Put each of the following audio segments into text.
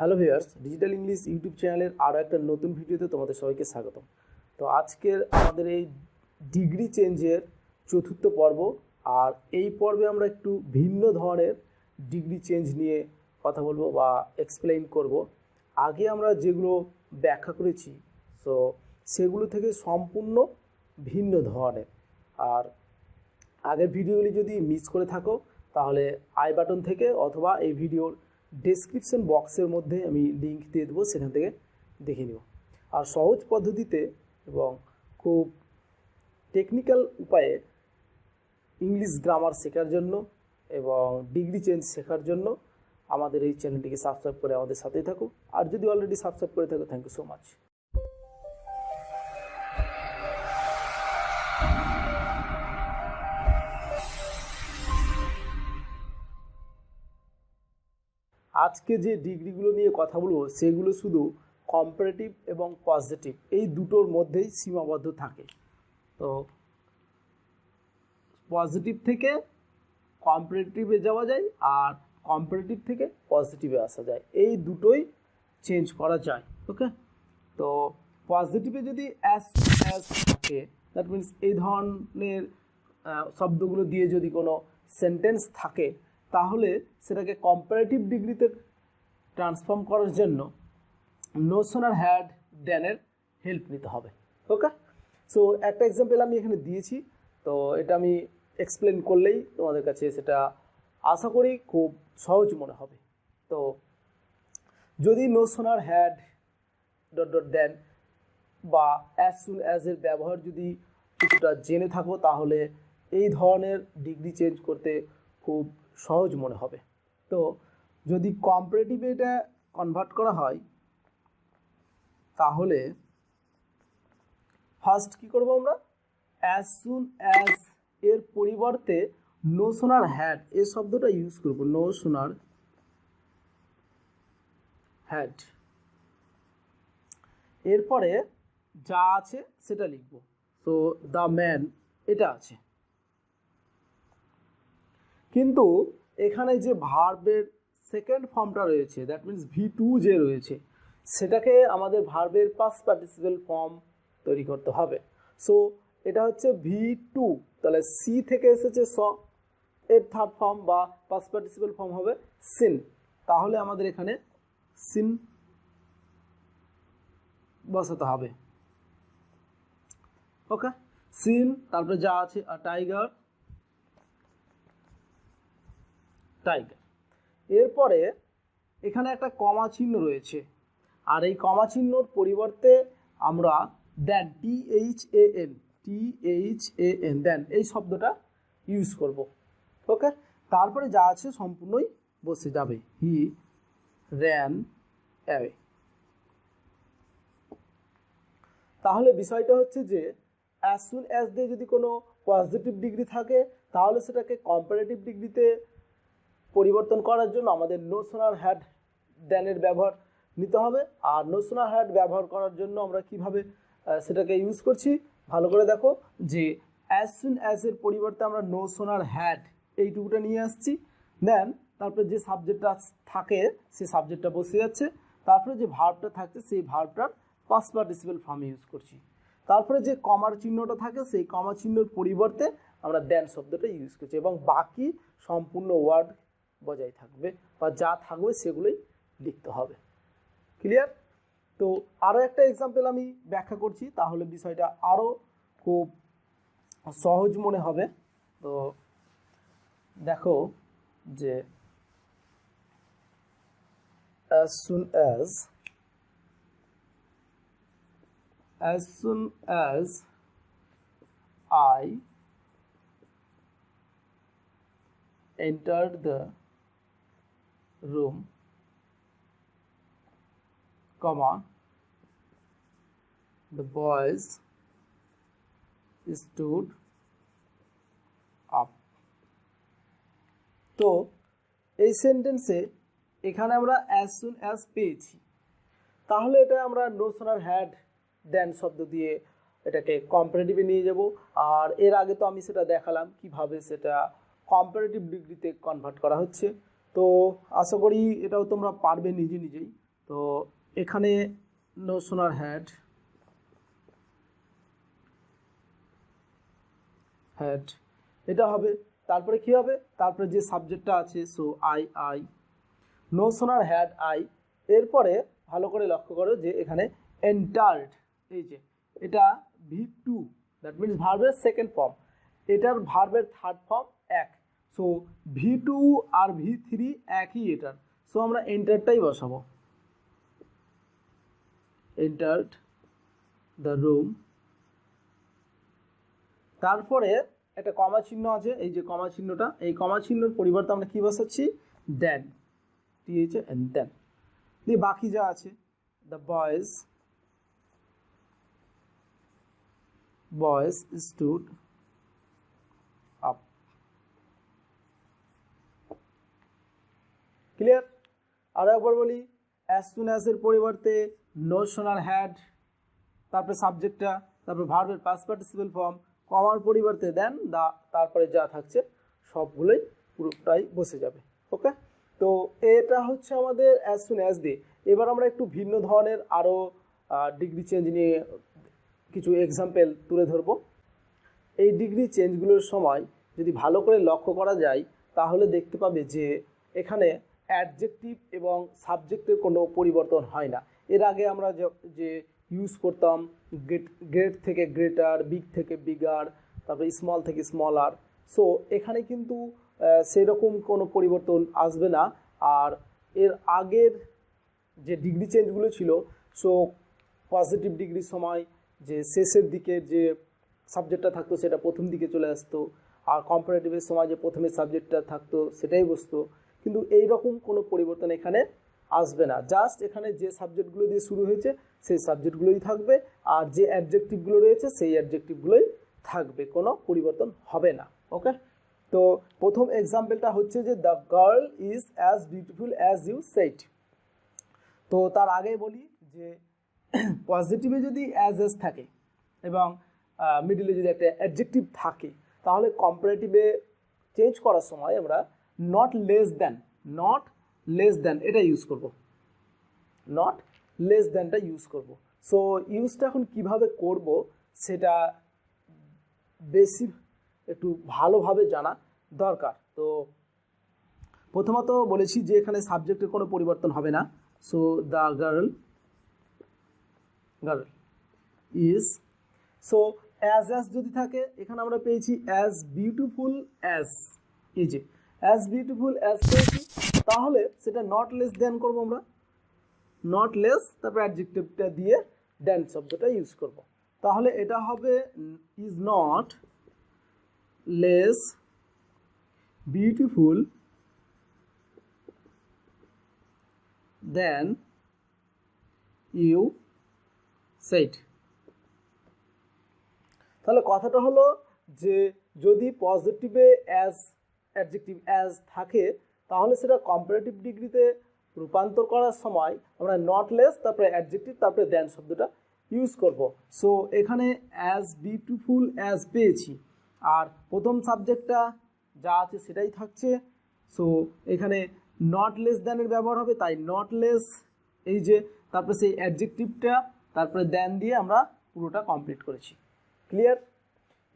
Hello viewers, digital English YouTube চ্যানেলের আরও একটা নতুন ভিডিওতে তোমাদের সবাইকে স্বাগতম। তো আজকের আমাদের এই ডিগ্রি চেঞ্জের চতুর্থ পর্ব, আর এই পর্বে আমরা একটু ভিন্ন ধরনের ডিগ্রি চেঞ্জ নিয়ে কথা বলব বা এক্সপ্লেইন করব। আগে আমরা যেগুলো ব্যাখ্যা করেছি তো সেগুলো থেকে সম্পূর্ণ ভিন্ন ধরনের। আর আগের ভিডিওগুলি যদি মিস করে থাকো, তাহলে আই বাটন থেকে অথবা এই ভিডিওর ডেসক্রিপশন বক্সের মধ্যে আমি লিঙ্ক দিয়ে দেবো, সেখান থেকে দেখে নিও। আর সহজ পদ্ধতিতে এবং খুব টেকনিক্যাল উপায়ে ইংলিশ গ্রামার শেখার জন্য এবং ডিগ্রি চেঞ্জ শেখার জন্য আমাদের এই চ্যানেলটিকে সাবস্ক্রাইব করে আমাদের সাথেই থাকুক। আর যদি অলরেডি সাবস্ক্রাইব করে থাকো থ্যাংক ইউ সো মাচ আজকে যে ডিগ্রিগুলো নিয়ে কথা বলব, সেগুলো শুধু কম্পারেটিভ এবং পজিটিভ এই দুটোর মধ্যেই সীমাবদ্ধ থাকে। তো পজিটিভ থেকে কম্পারেটিভে যাওয়া যায় আর কম্পারেটিভ থেকে পজিটিভে আসা যায়। এই দুটোই চেঞ্জ করা যায় ওকে তো পজিটিভে যদি অ্যাস অ্যাস থাকে দ্যাট মিনস এই ধরনের শব্দগুলো দিয়ে যদি কোনো সেন্টেন্স থাকে তাহলে সেটাকে কম্পারেটিভ ডিগ্রিতে ট্রান্সফর্ম করার জন্য নোশনার হ্যাড ড্যানের হেল্প নিতে হবে। ওকে সো একটা এক্সাম্পল আমি এখানে দিয়েছি। তো এটা আমি এক্সপ্লেন করলেই তোমাদের কাছে সেটা আশা করি খুব সহজ মনে হবে। তো যদি no sooner had dot dot then বা অ্যাজ সুন অ্যাজ এর ব্যবহার যদি কিছুটা জেনে থাকো, তাহলে এই ধরনের ডিগ্রি চেঞ্জ করতে খুব সহজ মনে হবে। তো যদি কম্পারেটিভে এটা কনভার্ট করা হয়, তাহলে ফার্স্ট কি করব আমরা? অ্যাজ সুন অ্যাজ এর পরিবর্তে নো সোনার হ্যাড এই শব্দটা ইউজ করব। নো সোনার হ্যাড এরপরে যা আছে সেটা লিখব। তো দ্য ম্যান এটা আছে। কিন্তু এখানে যে ভার্বের সেকেন্ড ফর্মটা রয়েছে দ্যাট মিন্স ভি টু যে রয়েছে, সেটাকে আমাদের ভার্বের পাস পার্টিসিপেল ফর্ম তৈরি করতে হবে। সো এটা হচ্ছে ভি টু তাহলে সি থেকে এসেছে স, এর থার্ড ফর্ম বা পাস পার্টিসিপেল ফর্ম হবে সিন তাহলে আমাদের এখানে সিন বসাতে হবে। ওকে সিন তারপরে যা আছে আর টাইগার টাইগার। এরপরে এখানে একটা কমা চিহ্ন রয়েছে। আর এই কমা চিহ্নর পরিবর্তে আমরা then T H A N, T H A N, then এই শব্দটা ইউজ করব। ওকে? তারপরে যা আছে সম্পূর্ণই বসে যাবে। He ran away. তাহলে বিষয়টা হচ্ছে যে অ্যাজ সুন অ্যাজ দিয়ে যদি কোনো পজিটিভ ডিগ্রি থাকে, তাহলে সেটাকে কম্পারেটিভ ডিগ্রিতে পরিবর্তন করার জন্য আমাদের নোশনার হ্যাড দ্যানের ব্যবহার নিতে হবে। আর নোশনার হ্যাড ব্যবহার করার জন্য আমরা কীভাবে সেটাকে ইউজ করছি? ভালো করে দেখো যে অ্যাজ সুন অ্যাজ এর পরিবর্তে আমরা নোশনার হ্যাড এইটুকুটা নিয়ে আসছি। দেন তারপরে যে সাবজেক্টটা থাকে, সেই সাবজেক্টটা বসে যাচ্ছে। তারপরে যে ভার্বটা থাকছে, সেই ভার্বটার পাস পার্টিসিপেল ফর্ম ইউজ করছি। তারপরে যে কমার চিহ্নটা থাকে, সেই কমা চিহ্নর পরিবর্তে আমরা দেন শব্দটা ইউজ করছি। এবং বাকি সম্পূর্ণ ওয়ার্ড বজায় থাকবে বা যা থাকবে সেগুলোই লিখতে হবে। ক্লিয়ার তো আরও একটা এক্সাম্পল আমি ব্যাখ্যা করছি, তাহলে বিষয়টা আরও খুব সহজ মনে হবে। তো দেখো যে as soon as as soon as I entered the room, comma, the boys stood up. তো এই সেন্টেন্সে এখানে আমরা অ্যাজ সুন অ্যাজ পেয়েছি। তাহলে এটা আমরা নো সোনার হ্যাড দেন শব্দ দিয়ে এটাকে কম্পারেটিভে নিয়ে যাব। আর এর আগে তো আমি সেটা দেখালাম কীভাবে সেটা কম্পারেটিভ ডিগ্রিতে কনভার্ট করা হচ্ছে। তো আশা করি এটাও তোমরা পারবে নিজে নিজেই। তো এখানে নো সোনার হ্যাড হ্যাড এটা হবে, তারপরে কি হবে? তারপরে যে সাবজেক্টটা আছে so I I no sooner had I এরপরে ভালো করে লক্ষ্য করো যে এখানে এন্টার্ড এই যে, এটা ভি টু দ্যাট মিনস ভার্বের সেকেন্ড ফর্ম এটার ভার্বের থার্ড ফর্ম এক। সো ভি টু আর ভি থ্রি একই এটার। সো আমরা এন্টারটাই বসাবো। এন্টার্ড দ্য রুম তারপরে একটা কমা চিহ্ন আছে, এই যে কমা চিহ্নটা, এই কমা চিহ্নর পরিবর্তে আমরা কি বসাচ্ছি? দেন টি এন দেন দিয়ে বাকি যা আছে the boys boys stood clear আরও একবার বলি অ্যাজ সুন পরিবর্তে নো সোনার হ্যাড তারপরে সাবজেক্টটা তারপরে ভার্বের পাস পার্টিসিপাল ফর্ম কমার পরিবর্তে দেন দা তারপরে যা থাকছে, সবগুলোই পুরোটাই বসে যাবে ওকে তো এটা হচ্ছে আমাদের অ্যাজ সুন অ্যাজ দিয়ে এবার আমরা একটু ভিন্ন ধরনের আরও ডিগ্রি চেঞ্জ নিয়ে কিছু এক্সাম্পল তুলে ধরবো। এই ডিগ্রি চেঞ্জগুলোর সময় যদি ভালো করে লক্ষ্য করা যায়, তাহলে দেখতে পাবে যে এখানে অ্যাডজেক্টিভ এবং সাবজেক্টের কোনো পরিবর্তন হয় না। এর আগে আমরা য- ইউজ করতাম গ্রেট গ্রেট থেকে গ্রেটার বিগ থেকে বিগার তারপরে স্মল থেকে স্মলার সো এখানে কিন্তু সেরকম কোনো পরিবর্তন আসবে না। আর এর আগের যে ডিগ্রি চেঞ্জগুলো ছিল সো পজিটিভ ডিগ্রির সময় যে শেষের দিকে যে সাবজেক্টটা থাকতো, সেটা প্রথম দিকে চলে আসতো। আর কম্পারেটিভের সময় যে প্রথমে সাবজেক্টটা থাকতো, সেটাই বসতো। কিন্তু এই রকম কোনো পরিবর্তন এখানে আসবে না। জাস্ট এখানে যে সাবজেক্টগুলো দিয়ে শুরু হয়েছে, সেই সাবজেক্টগুলোই থাকবে আর যে অ্যাডজেক্টিভগুলো রয়েছে, সেই অ্যাডজেক্টিভগুলোই থাকবে। কোনো পরিবর্তন হবে না। ওকে তো প্রথম এক্সাম্পলটা হচ্ছে যে the girl is as beautiful as you said তো তার আগে বলি যে পজিটিভে যদি অ্যাজ এস থাকে এবং মিডিলে যদি একটা অ্যাডজেক্টিভ থাকে, তাহলে কম্পারেটিভে চেঞ্জ করার সময় আমরা not less than not less than এটা ইউজ করব। নট লেস দ্যানটা ইউজ করব। সো ইউজটা এখন কীভাবে করব সেটা বেশি একটু ভালোভাবে জানা দরকার। তো প্রথমত বলেছি যে এখানে সাবজেক্টের কোনো পরিবর্তন হবে না। So the girl girl is so as as যদি থাকে, এখানে আমরা পেয়েছি অ্যাজ বিউটিফুল অ্যাজ যে অ্যাজ বিউটিফুল অ্যাজ পেয়েছি তাহলে সেটা নট লেস দেন করব আমরা। নট লেস তারপর অ্যাডজেক্টিভটা দিয়ে দেন শব্দটা ইউজ করব। তাহলে এটা হবে is not less beautiful than you said তাহলে কথাটা হলো যে, যদি পজিটিভে অ্যাজ অ্যাডজেক্টিভ অ্যাজ থাকে, তাহলে সেটা কম্পারেটিভ ডিগ্রিতে রূপান্তর করার সময় আমরা নট লেস তারপরে অ্যাডজেক্টিভ তারপরে দেন শব্দটা ইউজ করব। সো এখানে অ্যাজ বিউটিফুল অ্যাজ পেয়েছি। আর প্রথম সাবজেক্টটা যা আছে সেটাই থাকছে। সো এখানে নট লেস দ্যানের ব্যবহার হবে, তাই নট লেস এই যে, তারপরে সেই অ্যাডজেক্টিভটা তারপরে দেন দিয়ে আমরা পুরোটা কমপ্লিট করেছি। ক্লিয়ার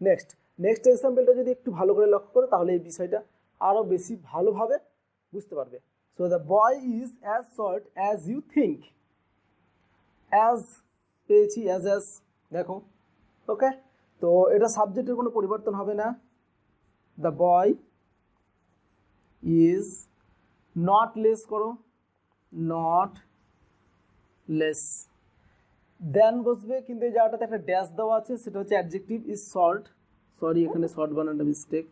নেক্সট নেক্সট এক্সাম্পলটা যদি একটু ভালো করে লক্ষ্য করো, তাহলে এই বিষয়টা আরও বেশি ভালোভাবে বুঝতে পারবে। So the boy is as short as you think as পেয়েছি অ্যাজ অ্যাজ দেখো ওকে তো এটা সাবজেক্টের কোনো পরিবর্তন হবে না। The boy is not less করো নট লেস দেন বসবে, কিন্তু এই জায়গাটাতে একটা ড্যাশ দেওয়া আছে, সেটা হচ্ছে অ্যাডজেক্টিভ ইজ শর্ট সরি এখানে শর্ট বানানটা mistake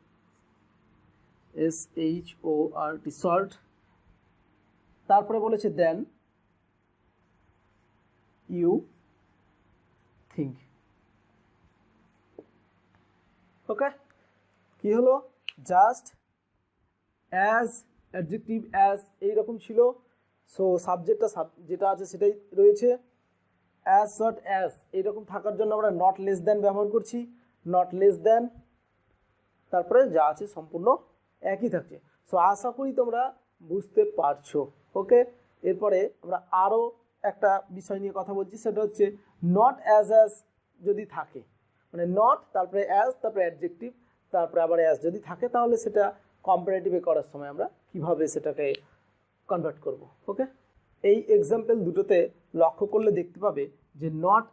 S H O R T short তারপরে বলেছে দেন ইউ থিঙ্ক ওকে কি হলো? জাস্ট অ্যাজ অ্যাডজেক্টিভ অ্যাজ এইরকম ছিল। সো সাবজেক্টটা যেটা আছে সেটাই রয়েছে। অ্যাজ শর্ট অ্যাজ এইরকম থাকার জন্য আমরা নট লেস দ্যান ব্যবহার করছি। নট লেস দ্যান তারপরে যা আছে সম্পূর্ণ একই থাকছে। সো আশা করি তোমরা বুঝতে পারছ ওকে এরপরে আমরা আরও একটা বিষয় নিয়ে কথা বলছি, সেটা হচ্ছে নট অ্যাজ অ্যাজ যদি থাকে মানে নট তারপরে অ্যাজ তারপরে অ্যাডজেক্টিভ তারপরে আবার অ্যাজ যদি থাকে, তাহলে সেটা কম্পারেটিভে করার সময় আমরা কীভাবে সেটাকে কনভার্ট করব ওকে এই এক্সাম্পল দুটোতে লক্ষ্য করলে দেখতে পাবে যে not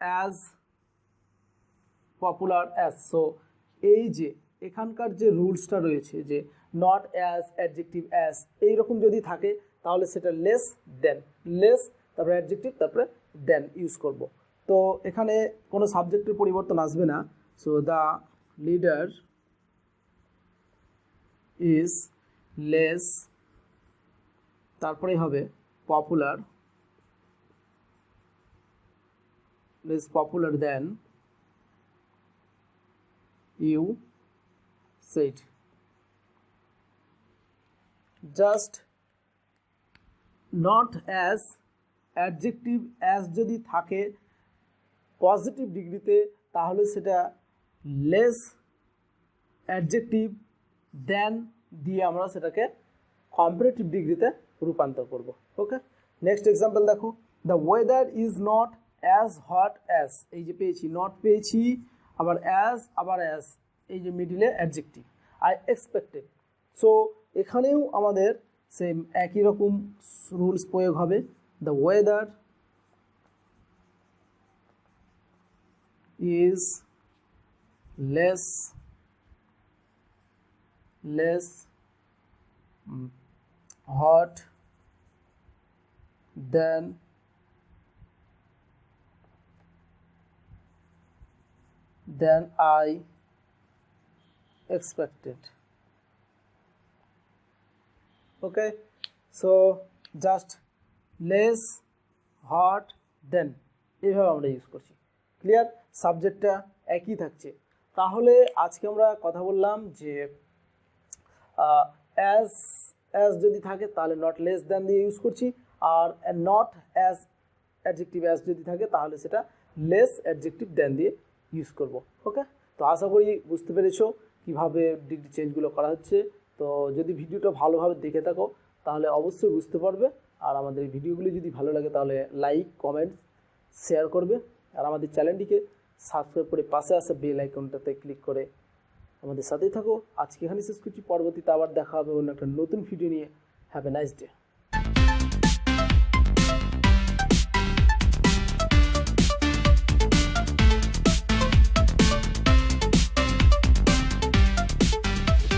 as popular as so এই যে এখানকার যে রুলসটা রয়েছে যে নট অ্যাজ অ্যাডজেক্টিভ অ্যাজ এইরকম যদি থাকে, তাহলে সেটা লেস দেন লেস তারপরে অ্যাডজেক্টিভ তারপরে দেন ইউজ করব। তো এখানে কোনো সাবজেক্টের পরিবর্তন আসবে না। So the leader is less তারপরেই হবে popular less popular than you said. Just not as adjective as যদি থাকে পজিটিভ ডিগ্রিতে তাহলে সেটা লেস অ্যাডজেক্টিভ দেন দিয়ে আমরা সেটাকে কম্পারেটিভ ডিগ্রিতে রূপান্তর করব। ওকে নেক্সট এক্সাম্পল দেখো। The weather is not as hot as এই যে পেয়েছি নট পেয়েছি আবার অ্যাজ আবার অ্যাজ এই যে মিডিলে অ্যাডজেক্টিভ আই এক্সপেক্টেড সো এখানেও আমাদের সেম একই রকম রুলস প্রয়োগ হবে। The weather is less less hot than than I expected. Okay, so just less hot than. এইভাবে আমরা ইউজ করছি। ক্লিয়ার সাবজেক্টটা একই থাকছে। তাহলে আজকে আমরা কথা বললাম যে অ্যাজ অ্যাজ যদি থাকে তাহলে নট লেস দ্যান দিয়ে ইউজ করছি। আর নট অ্যাজ অ্যাডজেক্টিভ অ্যাজ যদি থাকে তাহলে সেটা লেস অ্যাডজেক্টিভ দ্যান দিয়ে ইউজ করব ওকে তো আশা করি বুঝতে পেরেছ কীভাবে ডিগ্রি চেঞ্জগুলো করা হচ্ছে। তো যদি ভিডিওটা ভালোভাবে দেখে থাকো, তাহলে অবশ্যই বুঝতে পারবে। আর আমাদের ভিডিওগুলি যদি ভালো লাগে, তাহলে লাইক কমেন্টস শেয়ার করবে। আর আমাদের চ্যানেলটিকে সাবস্ক্রাইব করে পাশে আসা বেল আইকনটাতে ক্লিক করে আমাদের সাথেই থাকো। আজকে এখানে শেষ করছি। পরবর্তীতে আবার দেখা হবে অন্য একটা নতুন ভিডিও নিয়ে। Have a nice day